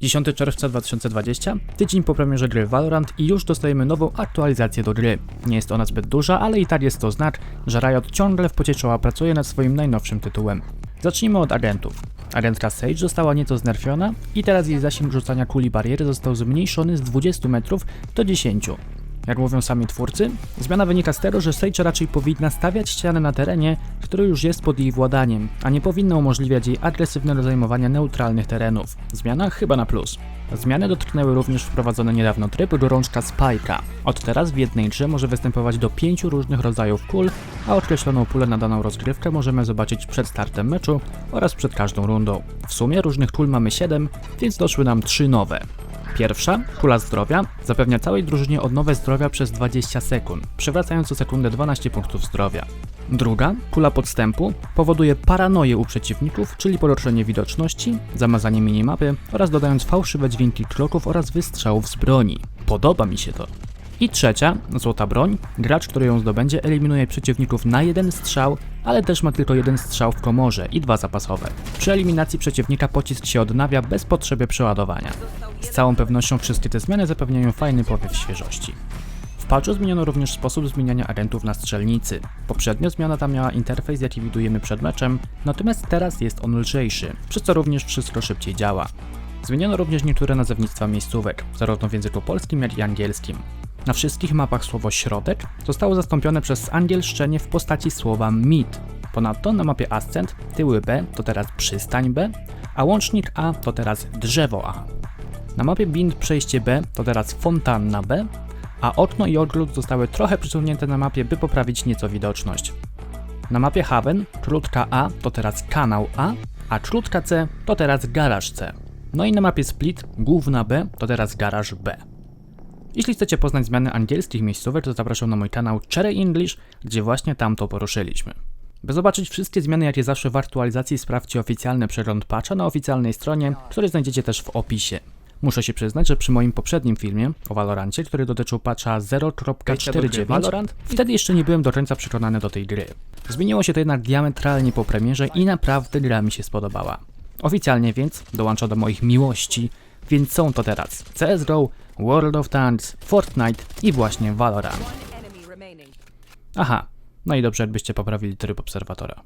10 czerwca 2020, tydzień po premierze gry Valorant i już dostajemy nową aktualizację do gry. Nie jest ona zbyt duża, ale i tak jest to znak, że Riot ciągle w pocie czoła pracuje nad swoim najnowszym tytułem. Zacznijmy od agentów. Agentka Sage została nieco znerfiona i teraz jej zasięg rzucania kuli bariery został zmniejszony z 20 metrów do 10. Jak mówią sami twórcy, zmiana wynika z tego, że Sage raczej powinna stawiać ścianę na terenie, który już jest pod jej władaniem, a nie powinna umożliwiać jej agresywnego zajmowania neutralnych terenów. Zmiana chyba na plus. Zmiany dotknęły również wprowadzony niedawno tryb gorączka Spike'a. Od teraz w jednej grze może występować do pięciu różnych rodzajów kul, a określoną pulę na daną rozgrywkę możemy zobaczyć przed startem meczu oraz przed każdą rundą. W sumie różnych kul mamy 7, więc doszły nam 3 nowe. Pierwsza, kula zdrowia, zapewnia całej drużynie odnowę zdrowia przez 20 sekund, przywracając co sekundę 12 punktów zdrowia. Druga, kula podstępu, powoduje paranoję u przeciwników, czyli poruszenie widoczności, zamazanie minimapy oraz dodając fałszywe dźwięki kroków oraz wystrzałów z broni. Podoba mi się to. I trzecia, złota broń. Gracz, który ją zdobędzie, eliminuje przeciwników na jeden strzał, ale też ma tylko jeden strzał w komorze i dwa zapasowe. Przy eliminacji przeciwnika pocisk się odnawia bez potrzeby przeładowania. Z całą pewnością wszystkie te zmiany zapewniają fajny powiew świeżości. W patchu zmieniono również sposób zmieniania agentów na strzelnicy. Poprzednio zmiana ta miała interfejs, jaki widujemy przed meczem, natomiast teraz jest on lżejszy, przez co również wszystko szybciej działa. Zmieniono również niektóre nazewnictwa miejscówek, zarówno w języku polskim, jak i angielskim. Na wszystkich mapach słowo środek zostało zastąpione przez angielszczenie w postaci słowa mid. Ponadto na mapie Ascent tyły B to teraz przystań B, a łącznik A to teraz drzewo A. Na mapie Bind przejście B to teraz fontanna B, a okno i ogród zostały trochę przesunięte na mapie, by poprawić nieco widoczność. Na mapie Haven krótka A to teraz kanał A, a krótka C to teraz garaż C. No i na mapie Split główna B to teraz garaż B. Jeśli chcecie poznać zmiany angielskich miejscówek, to zapraszam na mój kanał Cherry English, gdzie właśnie tam to poruszyliśmy. By zobaczyć wszystkie zmiany, jakie zaszły w aktualizacji, sprawdźcie oficjalny przegląd patcha na oficjalnej stronie, który znajdziecie też w opisie. Muszę się przyznać, że przy moim poprzednim filmie o Valorancie, który dotyczył patcha 0.49, Valorant, wtedy jeszcze nie byłem do końca przekonany do tej gry. Zmieniło się to jednak diametralnie po premierze i naprawdę gra mi się spodobała. Oficjalnie więc dołącza do moich miłości, więc są to teraz CSGO, World of Tanks, Fortnite i właśnie Valorant. Aha, no i dobrze jakbyście poprawili tryb obserwatora.